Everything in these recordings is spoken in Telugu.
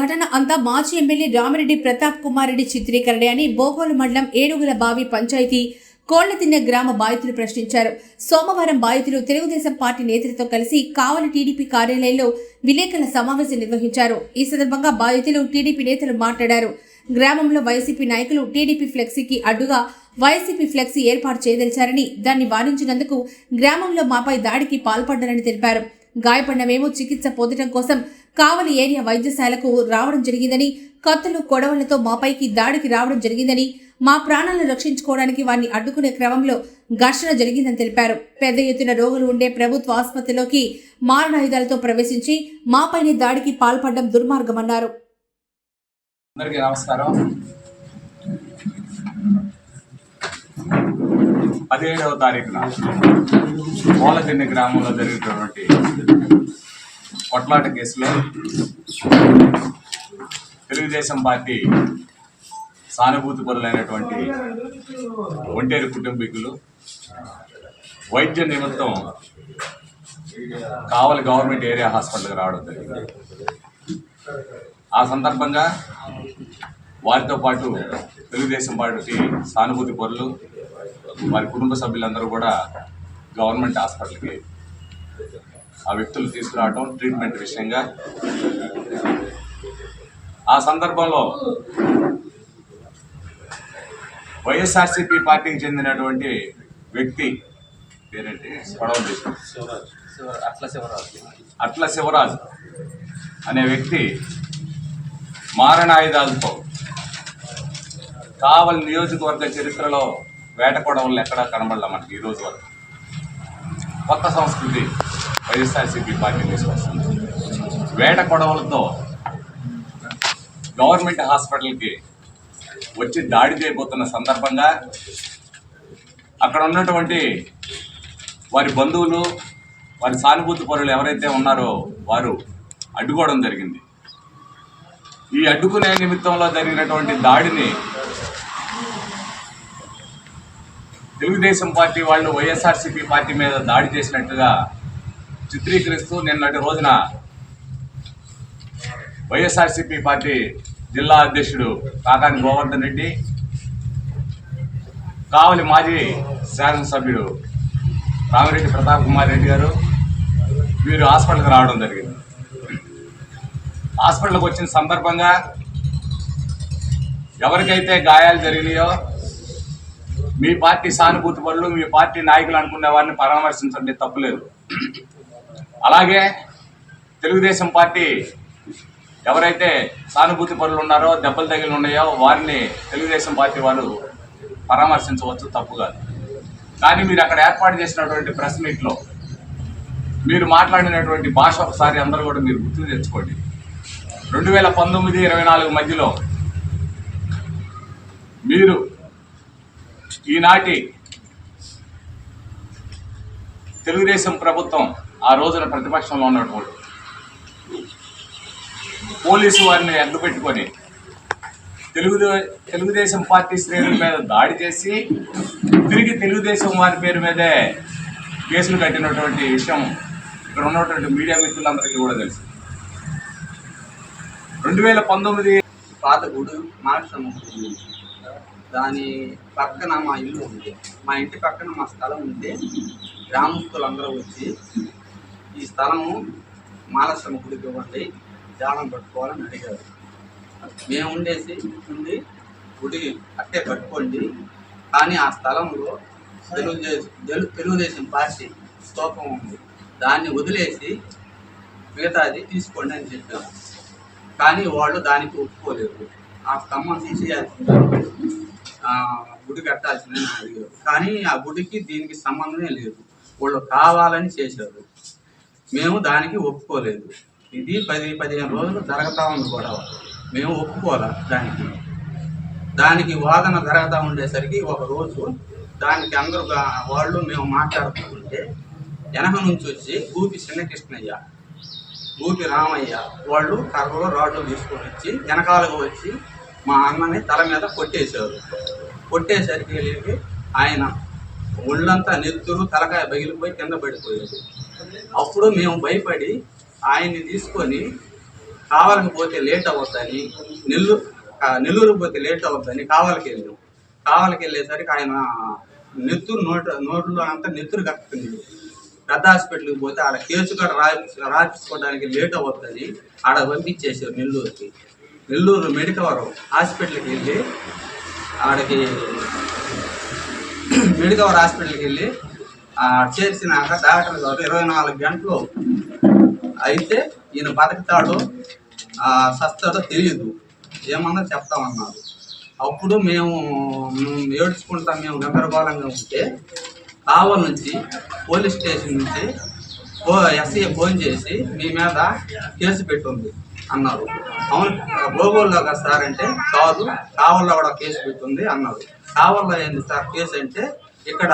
ఘటన అంతా మాజీ ఎమ్మెల్యే రామిరెడ్డి ప్రతాప్ కుమార్ రెడ్డి చిత్రీకరణే అని బోగోలు మండలం ఏడుగుల బావి పంచాయతీ కోళ్ళతిన్న గ్రామ బాధితులు ప్రశ్నించారు. సోమవారం బాధితులు తెలుగుదేశం పార్టీ నేతలతో కలిసి కావలి టీడీపీ కార్యాలయంలో విలేకరుల సమావేశం నిర్వహించారు. ఈ సందర్భంగా బాధితులు టీడీపీ నేతలు మాట్లాడారు. గ్రామంలో వైసీపీ నాయకులు టీడీపీ ఫ్లెక్సీకి అడ్డుగా వైసీపీ ఫ్లెక్సీ ఏర్పాటు చేయదలిచారని దాన్ని వారించినందుకు గ్రామంలో మాపై దాడికి పాల్పడ్డారని తెలిపారు. గాయపడిన మేము చికిత్స పొందడం కోసం కావలి ఏరియా వైద్యశాలకు రావడం జరిగిందని కత్తులు కొడవలతో మాపైకి దాడికి రావడం జరిగిందని మా ప్రాణాలను రక్షించుకోవడానికి వారిని అడ్డుకునే క్రమంలో ఘర్షణ జరిగిందని తెలిపారు. పెద్ద ఎత్తున రోగులు ఉండే ప్రభుత్వ ఆసుపత్రిలోకి మారణాయుధాలతో ప్రవేశించి మాపైని దాడికి పాల్పడడం దుర్మార్గమన్నారు. అందరికీ నమస్కారం. పదిహేడవ తారీఖున పోలదిన్నె గ్రామంలో జరిగినటువంటి కొట్లాట కేసులో తెలుగుదేశం పార్టీ సానుభూతి పరులైనటువంటి ఒంటేరు కుటుంబీకులు వైద్య నిమిత్తం కావలి గవర్నమెంట్ ఏరియా హాస్పిటల్కి రావడం జరిగింది. ఆ సందర్భంగా వారితో పాటు తెలుగుదేశం పార్టీ సానుభూతి పరులు వారి కుటుంబ సభ్యులందరూ కూడా గవర్నమెంట్ హాస్పిటల్కి ఆ వ్యక్తులు తీసుకురావడం ట్రీట్మెంట్ విషయంగా. ఆ సందర్భంలో వైఎస్ఆర్సీపీ పార్టీకి చెందినటువంటి వ్యక్తి పేరేంటి? గొడవ అట్లా శివరాజు. అట్ల శివరాజు అనే వ్యక్తి మారణాయుధాలతో కావలి నియోజకవర్గ చరిత్రలో వేట కొడవలు ఎక్కడా కనబడలే మనకి ఈ రోజు వరకు. కొత్త సంస్కృతి. వైఎస్ఆర్సీపీ పార్టీ తీసుకొస్తుంది. వేట కొడవలతో గవర్నమెంట్ హాస్పిటల్కి వచ్చి దాడి చేయబోతున్న సందర్భంగా అక్కడ ఉన్నటువంటి వారి బంధువులు వారి సానుభూతి పరులు ఎవరైతే ఉన్నారో వారు అడ్డుకోవడం జరిగింది. ఈ అడ్డుకునే నిమిత్తంలో జరిగినటువంటి దాడిని తెలుగుదేశం పార్టీ వాళ్ళు వైఎస్ఆర్సీపీ పార్టీ మీద దాడి చేసినట్టుగా చిత్రీకరిస్తూ నిన్నటి రోజున వైఎస్ఆర్సీపీ పార్టీ జిల్లా అధ్యక్షుడు కాకాని గోవర్ధన్ రెడ్డి కావలి మాజీ శాసనసభ్యుడు రామిరెడ్డి ప్రతాప్ కుమార్ రెడ్డి గారు వీరు హాస్పిటల్కి రావడం జరిగింది. హాస్పిటల్కి వచ్చిన సందర్భంగా ఎవరికైతే గాయాలు జరిగినాయో మీ పార్టీ సానుభూతి పనులు మీ పార్టీ నాయకులు అనుకునే వారిని పరామర్శించండి తప్పులేదు. అలాగే తెలుగుదేశం పార్టీ ఎవరైతే సానుభూతి పనులు ఉన్నారో దెబ్బలు తగిలి ఉన్నాయో వారిని తెలుగుదేశం పార్టీ వారు పరామర్శించవచ్చు తప్పు కాదు. కానీ మీరు అక్కడ ఏర్పాటు చేసినటువంటి ప్రెస్ మీట్లో మీరు మాట్లాడినటువంటి భాష ఒకసారి అందరూ కూడా మీరు గుర్తు తెచ్చుకోండి. రెండు వేల పంతొమ్మిది ఇరవై నాలుగు మధ్యలో మీరు ఈనాటి తెలుగుదేశం ప్రభుత్వం ఆ రోజున ప్రతిపక్షంలో ఉన్నటువంటి పోలీసు వారిని అడ్డు పెట్టుకొని తెలుగుదే తెలుగుదేశం పార్టీ శ్రేణుల మీద దాడి చేసి తిరిగి తెలుగుదేశం వారి పేరు మీదే కేసులు కట్టినటువంటి విషయం ఇక్కడ ఉన్నటువంటి మీడియా మిత్రులందరికీ కూడా తెలుసు. రెండు వేల పంతొమ్మిది పాత గుడు మార్చం దాని పక్కన మా ఇల్లు ఉంది. మా ఇంటి పక్కన మా స్థలం ఉంటే గ్రామస్తులందరూ వచ్చి ఈ స్థలము మాలశ్రమ గుడికి ఇవ్వండి జాలం పట్టుకోవాలని అడిగారు. మేము ఉండేసి ఉండి గుడి అట్టే కట్టుకోండి కానీ ఆ స్థలంలో తెలుగుదేశం తెలుగుదేశం పార్టీ స్తూపం ఉంది. దాన్ని వదిలేసి మిగతాది తీసుకోండి అని చెప్పాము కానీ వాళ్ళు దానికి ఒప్పుకోలేదు. ఆ స్తంభం తీసేయాల్సింది గుడి కట్టాల్సిందని అడిగారు. కానీ ఆ గుడికి దీనికి సంబంధమే లేదు. వాళ్ళు కావాలని చేశారు. మేము దానికి ఒప్పుకోలేదు. ఇది పది పదిహేను రోజులు జరుగుతూ ఉంది గొడవ. మేము ఒప్పుకోలే దానికి? దానికి వాదన జరుగుతూ ఉండేసరికి ఒక రోజు దానికి అందరూ వాళ్ళు మేము మాట్లాడుతుంటే వెనక నుంచి వచ్చి గూపి చిన్నకృష్ణయ్య గూపి రామయ్య వాళ్ళు కర్రలు రాడ్లు తీసుకొని వచ్చి వెనకాలకు వచ్చి మా అన్నని తల మీద కొట్టేశారు. కొట్టేసరికి వెళ్ళి ఆయన ఒళ్ళంతా నెత్తురు తలకాయ పగిలిపోయి కింద పడిపోయాడు అప్పుడు మేము భయపడి ఆయన్ని తీసుకొని కావాలకి పోతే లేట్ అవ్వద్దని నెల్లూరు నెల్లూరు పోతే లేట్ అవ్వద్దని కావాలకి వెళ్ళాం. కావాలకి వెళ్ళేసరికి ఆయన నెత్తురు నోట నోట్లో అంతా నెత్తురు కక్కుతుంది పెద్ద హాస్పిటల్కి పోతే ఆడ కేసు కూడా రాపించుకోవడానికి లేట్ అవ్వద్దని ఆడ పంపించేసారు నెల్లూరుకి. నెల్లూరు మెడికవరం హాస్పిటల్కి వెళ్ళి ఆడకి మెడికవర్ హాస్పిటల్కి వెళ్ళి చేర్చినాక డాక్టర్ గారు ఇరవై నాలుగు గంటలు అయితే ఈయన బతుకుతాడో ఆ, సస్తాడో తెలియదు ఏమన్నా చెప్తామన్నారు. అప్పుడు మేము ఏడ్చుకుంటాం మేము గందరగోళంగా ఉంటే కావల నుంచి పోలీస్ స్టేషన్ నుంచి ఓ ఎస్ఐ ఫోన్ చేసి మీ మీద కేసు పెట్టుంది అన్నారు. అవును గోగోల్లో కదా సార్ అంటే కాదు కావల్లో కూడా కేసు పెట్టుంది అన్నారు. కావల్లో ఏంది సార్ కేసు అంటే ఇక్కడ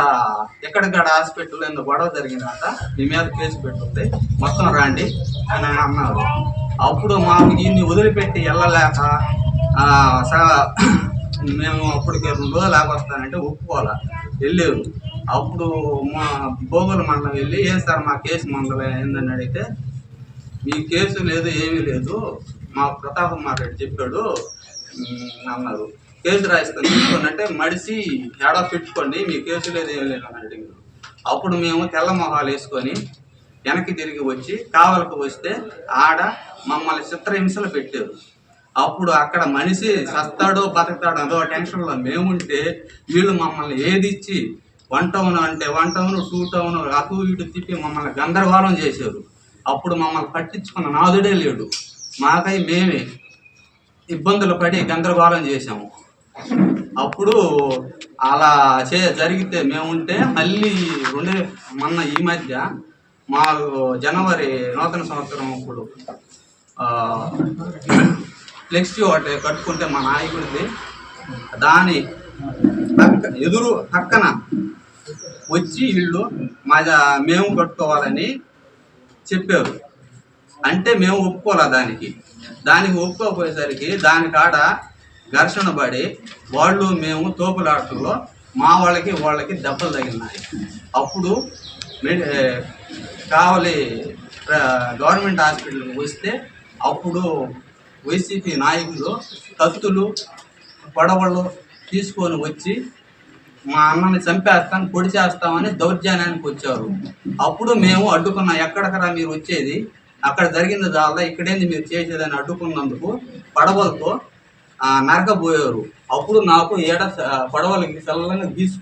ఇక్కడ హాస్పిటల్ ఏదో ఏందో గొడవ జరిగిందంట మీ మీద కేసు పెట్టుంది మొత్తం రండి అని అన్నారు. అప్పుడు మాకు దీన్ని వదిలిపెట్టి వెళ్ళలేక మేము అప్పటికి రెండు రోజులు ఆగొస్తానంటే ఒప్పుకోవాలా? వెళ్ళేరు అప్పుడు మా భోగుల మండలం వెళ్ళి ఏం సార్ మా కేసు మండలం ఏందని అడిగితే మీ కేసు లేదు ఏమీ లేదు. మా ప్రతాప్ కుమార్ రెడ్డి చెప్పాడు. అన్నారు. కేసు రాయిస్తాను. తీసుకోండి అంటే మడిసి ఏడా పెట్టుకోండి మీ కేసు లేదు ఏం లేదు అని అడిగారు అప్పుడు మేము తెల్ల మొహాలు వేసుకొని వెనక్కి తిరిగి వచ్చి కావలకు వస్తే ఆడ మమ్మల్ని చిత్రహింసలు పెట్టారు. అప్పుడు అక్కడ మనిషి సస్తాడో బతుకుతాడో అదో టెన్షన్లో మేముంటే వీళ్ళు మమ్మల్ని ఏది ఇచ్చి వన్ టౌన్ అంటే వన్ టౌన్ టూ టౌన్ అటు ఇటు తిప్పి మమ్మల్ని గందరగోళం చేశారు. అప్పుడు మమ్మల్ని పట్టించుకున్న నాదుడే లేడు. మాకై మేమే ఇబ్బందులు పడి గందరగోళం చేశాము. అప్పుడు అలా చే జరిగితే మేముంటే మళ్ళీ రెండు మొన్న ఈ మధ్య మాకు జనవరి నూతన సంవత్సరం అప్పుడు ఫ్లెక్సీ ఒకటి కట్టుకుంటే మా నాయకుడిది దాని పక్క ఎదురు పక్కన వచ్చి వీళ్ళు మా మేము కట్టుకోవాలని చెప్పారు. అంటే మేము ఒప్పుకోలే దానికి? దానికి ఒప్పుకోపోయేసరికి దాని కాడ ఘర్షణ పడి వాళ్ళు మేము తోపులాటల్లో మా వాళ్ళకి వాళ్ళకి దెబ్బలు తగిలినాయి. అప్పుడు కావలి గవర్నమెంట్ హాస్పిటల్కి వస్తే అప్పుడు వైసీపీ నాయకులు కత్తులు పడవలు తీసుకొని వచ్చి మా అన్నని చంపేస్తాం పొడి చేస్తామని దౌర్జన్యానికి వచ్చారు. అప్పుడు మేము అడ్డుకున్నాం ఎక్కడికరా మీరు వచ్చేది అక్కడ జరిగింది చాలా ఇక్కడేంది మీరు చేసేదని అడ్డుకున్నందుకు పడవలతో నరకబోయారు అప్పుడు నాకు ఏడ పడవలకి చల్లంగా గీసుకు